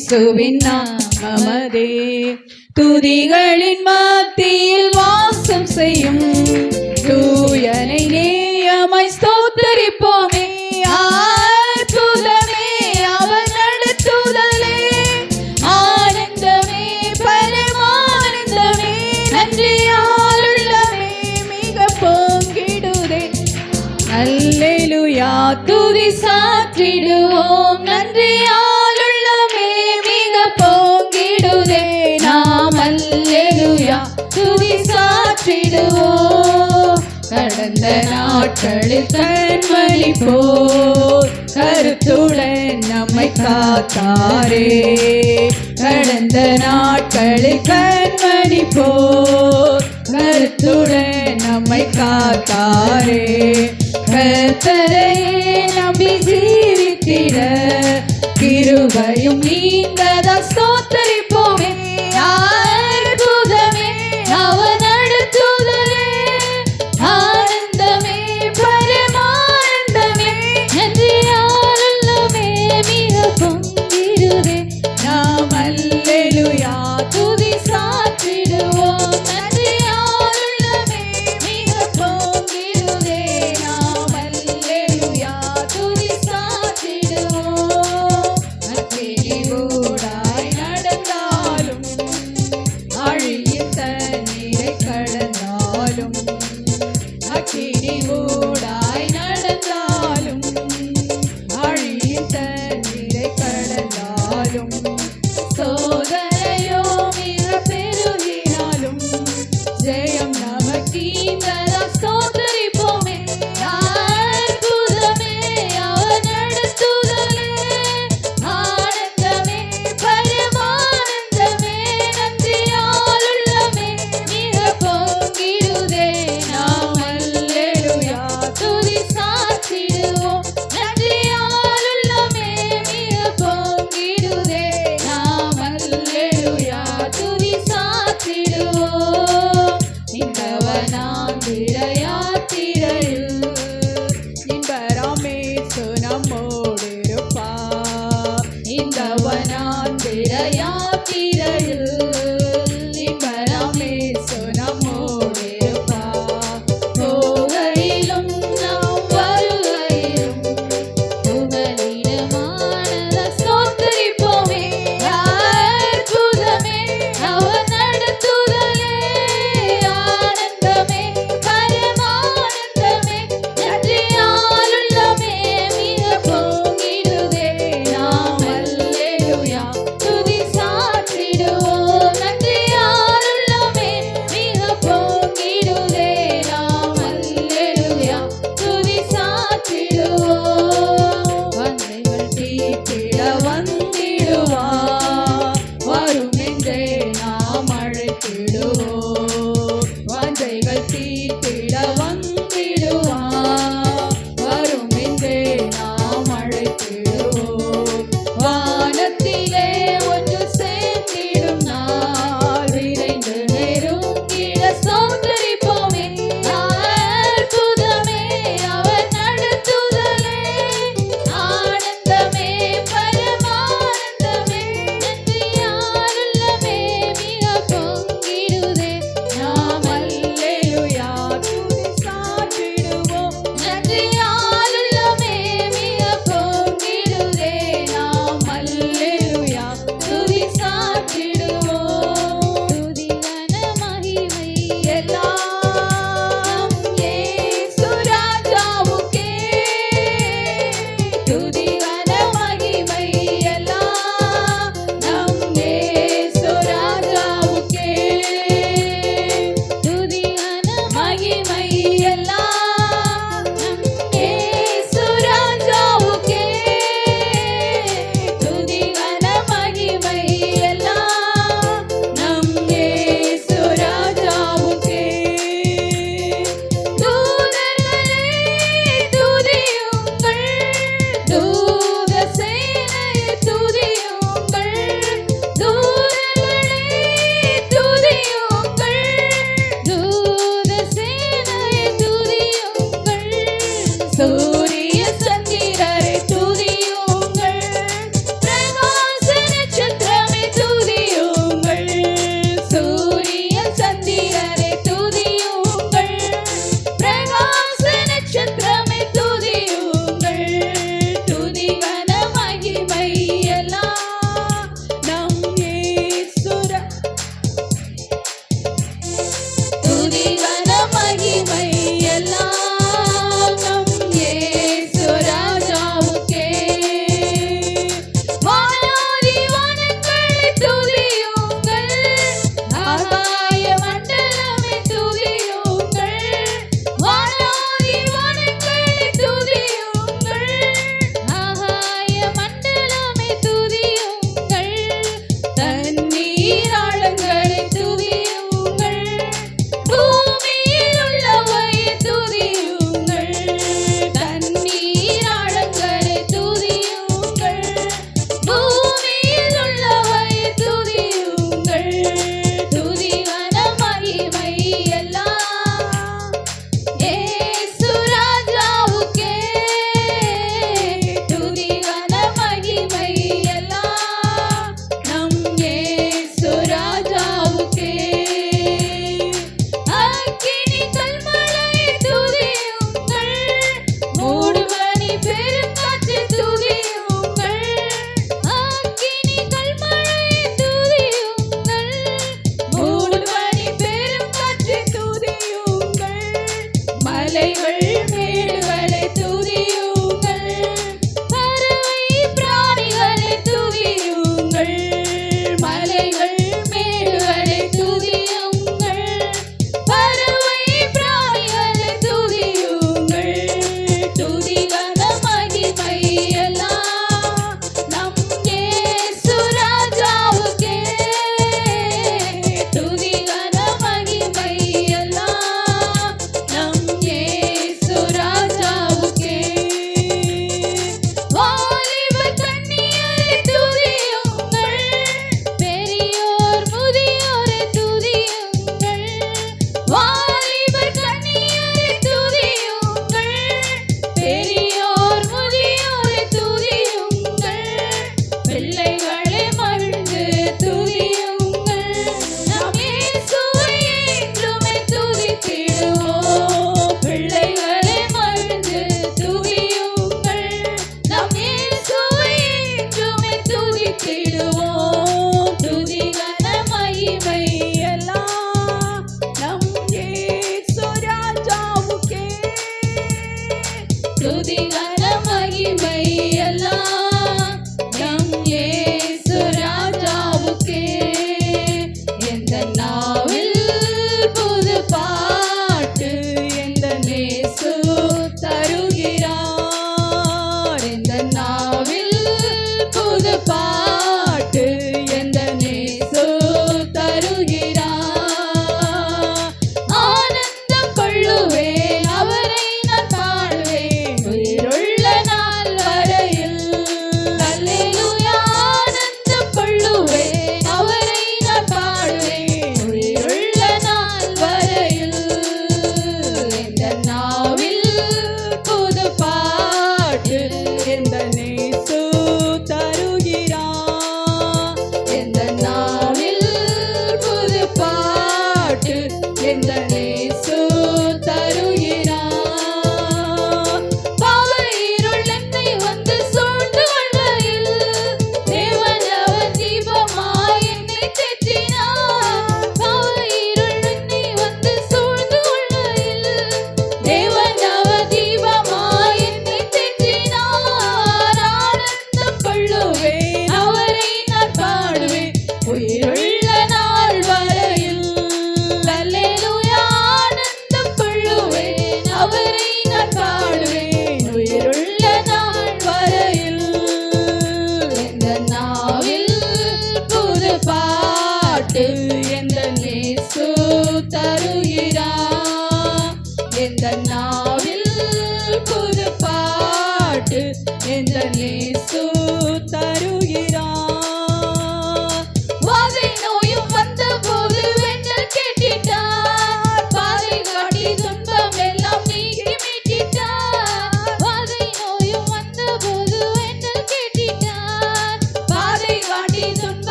இயேசுவின் நாமமதே. துதிகளின் மத்தியில் வாசம் செய்யும் தூயனை நேயமாய் ஸ்தோத்தரிப்போமே. அற்புதமே அவர் நடத்துதலே ஆனந்தமே பரமானந்தமே நன்றியாலுள்ளமே மிக பொங்கிடுதே. அல்லேலுயா துதி சாற்றிடுவோம். ஆற்றலில் தன்மலி போர் கருத்துடன் நம்மை காத்தாரே. கடந்த நாட்களில் கண்மணி போர் கருத்துடன் நம்மை காத்தாரே. கத்தரையே நம்பி ஜீவித்திட கிருபையும் நீங்கதான் சோத்தரிப்பு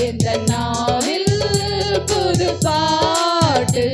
இந்த நாளில் புது பாட்டு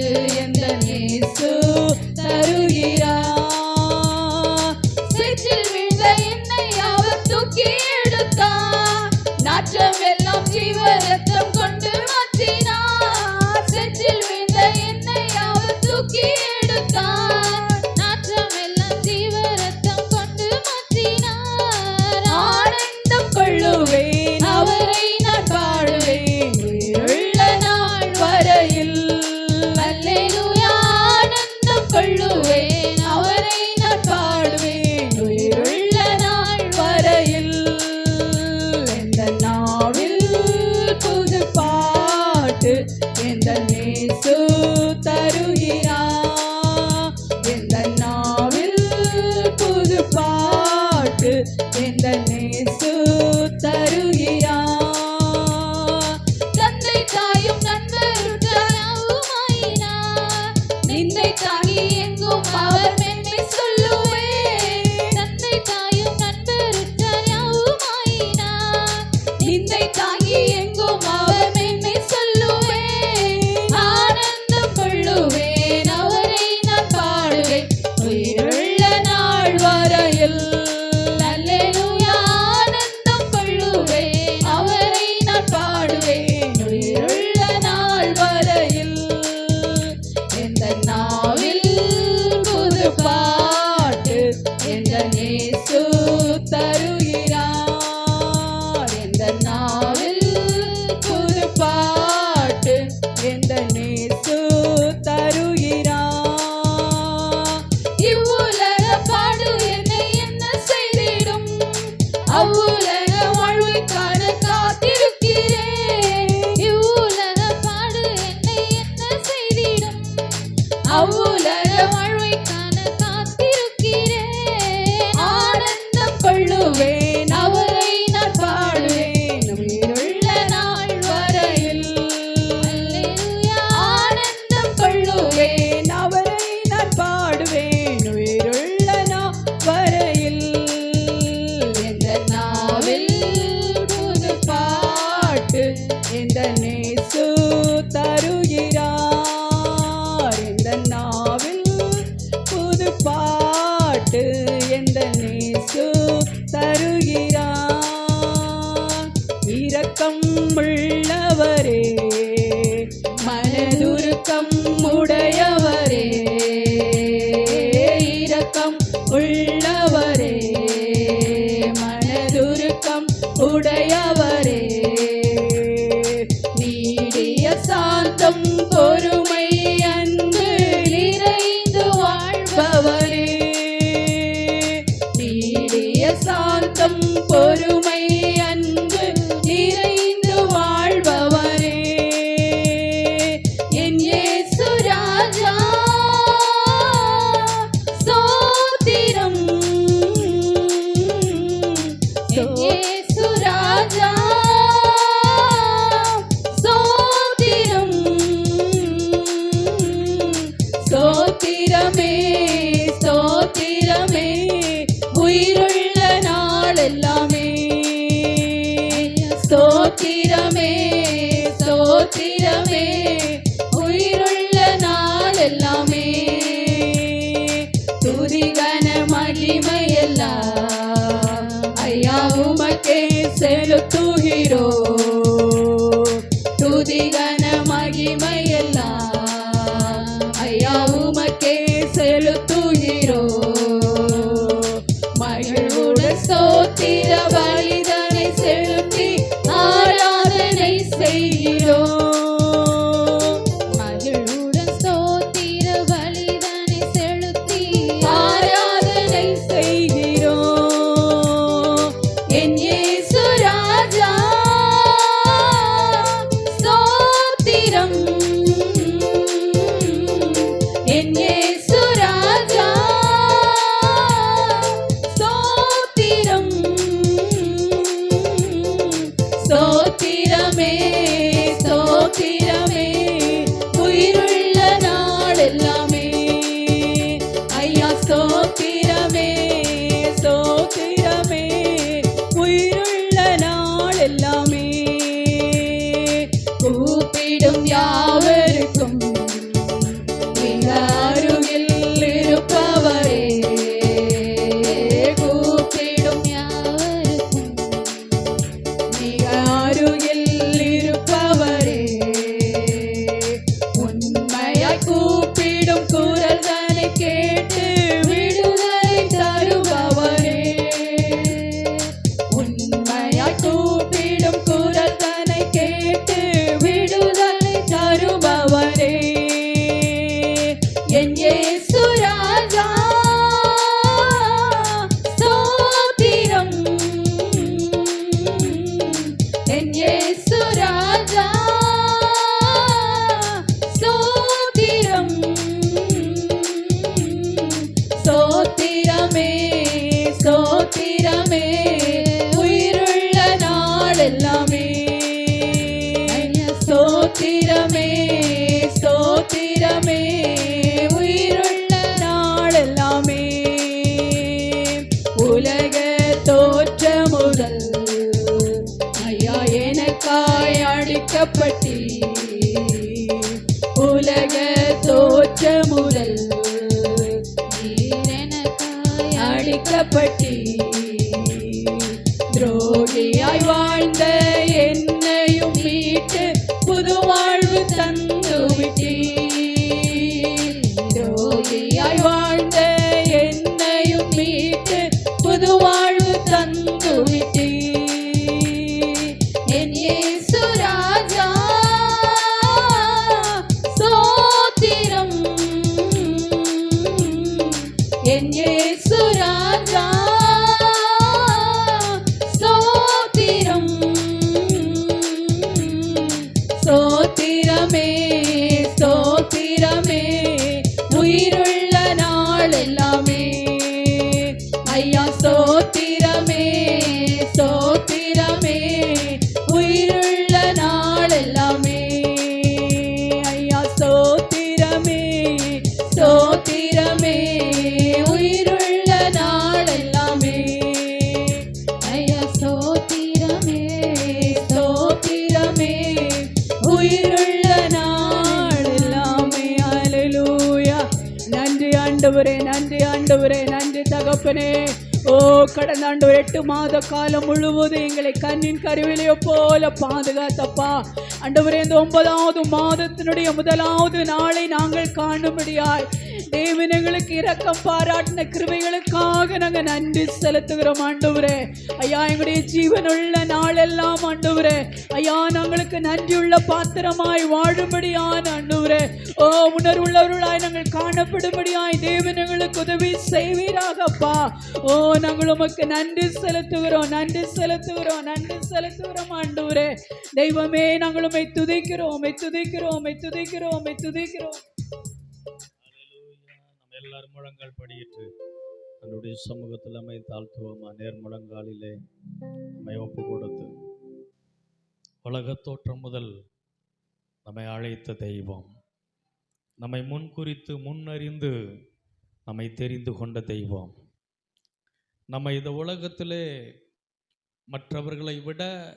இரக்கம் உள்ளவர் ஸ்தோத்திரமே ஸ்தோத்திரமே உயிருள்ள நாள் எல்லாமே ஸ்தோத்திரமே ஸ்தோத்திரமே உயிருள்ள நாள் எல்லாமே துதிகன மகிமையெல்லாம் ஐயா உமக்கே செலுத்துகிறோம். துரோகியாய் வாழ்ந்த கடந்த ஆண்டு ஒரு எட்டு மாத காலம் முழுவதும் எங்களை கண்ணின் கருவிலையோ போல பாதுகாத்தப்பா. ஆண்டவரே இந்த ஒன்பதாவது மாதத்தினுடைய முதலாவது நாளை நாங்கள் காணும்படியாய் தேவனங்களுக்கு இரக்கம் பாராட்டின கிருபைகளுக்காக நாங்க நன்றி செலுத்துகிறோம் ஆண்டவரே. ஐயா எங்களுடைய ஜீவனுள்ள நாளெல்லாம் ஆண்டவரே. ஐயா நாங்களுக்கு நன்றியுள்ள பாத்திரமாய் வாழும்படியான ஆண்டவரே. ஓ உணர்வுள்ளவர்களாய் நாங்கள் காணப்படும்படியாய் தேவனங்களுக்கு உதவி செய்வீராகப்பா. ஓ நாங்கள் உமக்கு நன்றி செலுத்துகிறோம் நன்றி செலுத்துகிறோம் நன்றி செலுத்துகிறோம் ஆண்டவரே. தெய்வமே நாங்கள் உமை துதிக்கிறோம் உம்மை துதிக்கிறோம் உம்மை துதிக்கிறோம் உம்மை துதிக்கிறோம். நம்ம படியிட்டு நம்முடைய சமூகத்தில் அமை தாழ்த்துவோமா? நேர் முழங்காலிலே நம்மை ஒப்பு கொடுத்து. உலகத் தோற்றம் முதல் நம்மை அழைத்த தெய்வம். நம்மை முன்குறித்து முன்னறிந்து நம்மை தெரிந்து கொண்ட தெய்வம். நம்ம இந்த உலகத்திலே மற்றவர்களை விட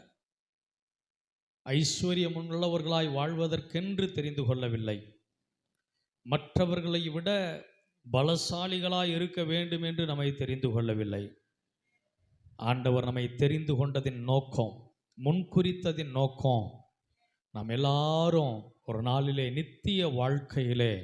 ஐஸ்வர்யம் உள்ளவர்களாய் வாழ்வதற்கென்று தெரிந்து கொள்ளவில்லை. மற்றவர்களை விட பலசாலிகளாய் இருக்க வேண்டும் என்று நம்மை தெரிந்து கொள்ளவில்லை. ஆண்டவர் நம்மை தெரிந்து கொண்டதின் நோக்கம் முன்குறித்ததின் நோக்கம் நாம் எல்லாரும் ஒரு நாளிலே நித்திய வாழ்க்கையிலே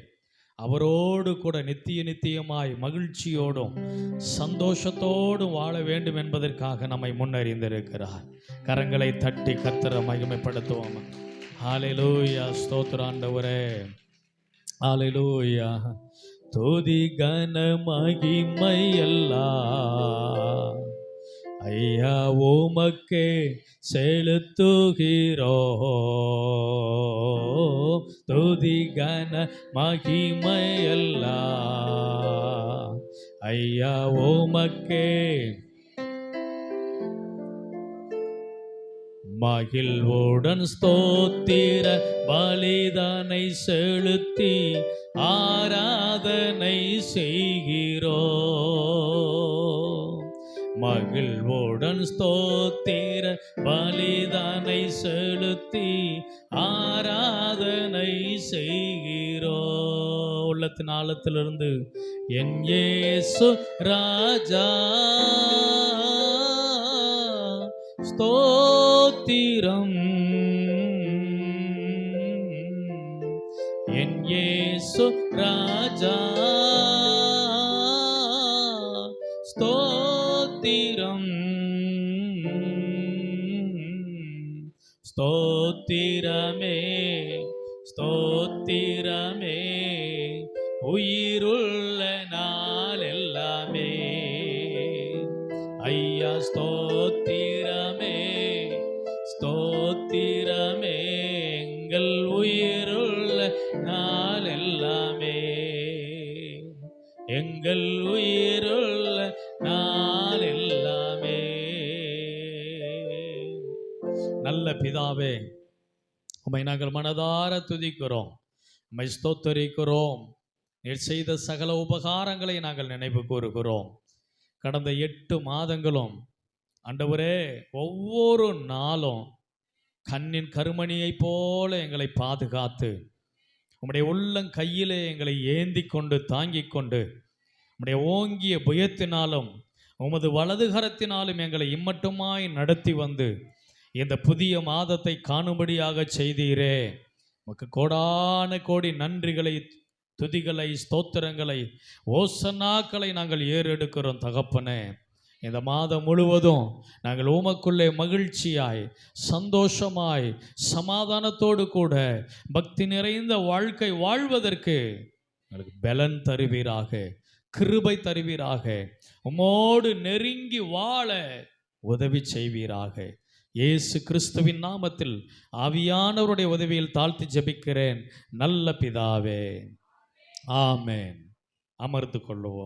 அவரோடு கூட நித்திய நித்தியமாய் மகிழ்ச்சியோடும் சந்தோஷத்தோடும் வாழ வேண்டும் என்பதற்காக நம்மை முன்னறிந்திருக்கிறார். கரங்களை தட்டி கத்திர மகிமைப்படுத்துவோம். ஹalleluya ஸ்தோத்ராண்டவரே ஆலை ஹalleluya. துதி கன மகிமை ஐயா ஓமக்கே செலுத்துகிறோ. துதி கன மகிமை ஐயா ஓமக்கே மகிழ்வோடன் ஸ்தோத்திர பலிதானை செலுத்தி ஆராதனை செய்கிறோ. மகிழ்வோடன் ஸ்தோத்திர பலிதானை செலுத்தி ஆராதனை செய்கிறோ. உள்ளத்தின் ஆழத்திலிருந்து என் ஏசு ராஜா. ஸ்தோத்திரம். இயேசு ராஜா ஸ்தோத்திரம் ஸ்தோத்திரமே ஸ்தோத்திரமே உயிருள்ள நாள் எல்லாமே ஐயா ஸ்தோத்திரமே உம்மை நாங்கள் மனதார துதிக்கிறோம். உம்மை ஸ்தோத்தரிக்கிறோம். நீர் செய்த சகல உபகாரங்களை நாங்கள் நினைவு கூறுகிறோம். கடந்த எட்டு மாதங்களும் அண்டவரே ஒவ்வொரு நாளும் கண்ணின் கருமணியைப் போல எங்களை பாதுகாத்து உம்முடைய உள்ளம் கையிலே எங்களை ஏந்தி கொண்டு தாங்கி கொண்டு உம்முடைய ஓங்கிய புயத்தினாலும் உமது வலது கரத்தினாலும் எங்களை இம்மட்டுமாய் நடத்தி வந்து இந்த புதிய மாதத்தை காணும்படியாக செய்தீரே. உமக்கு கோடான கோடி நன்றிகளை துதிகளை ஸ்தோத்திரங்களை ஓசனாக்களை நாங்கள் ஏறெடுக்கிறோம் தகப்பனே. இந்த மாதம் முழுவதும் நாங்கள் உமக்குள்ளே மகிழ்ச்சியாய் சந்தோஷமாய் சமாதானத்தோடு கூட பக்தி நிறைந்த வாழ்க்கை வாழ்வதற்கு எங்களுக்கு பலன் தருவீராக கிருபை தருவீராக உமோடு நெருங்கி வாழ உதவி செய்வீராக. இயேசு கிறிஸ்துவின் நாமத்தில் ஆவியானவருடைய உதவியில் தாழ்த்தி ஜெபிக்கிறேன். நல்ல பிதாவே. ஆமேன். அமர்ந்து கொள்ளுவோம்.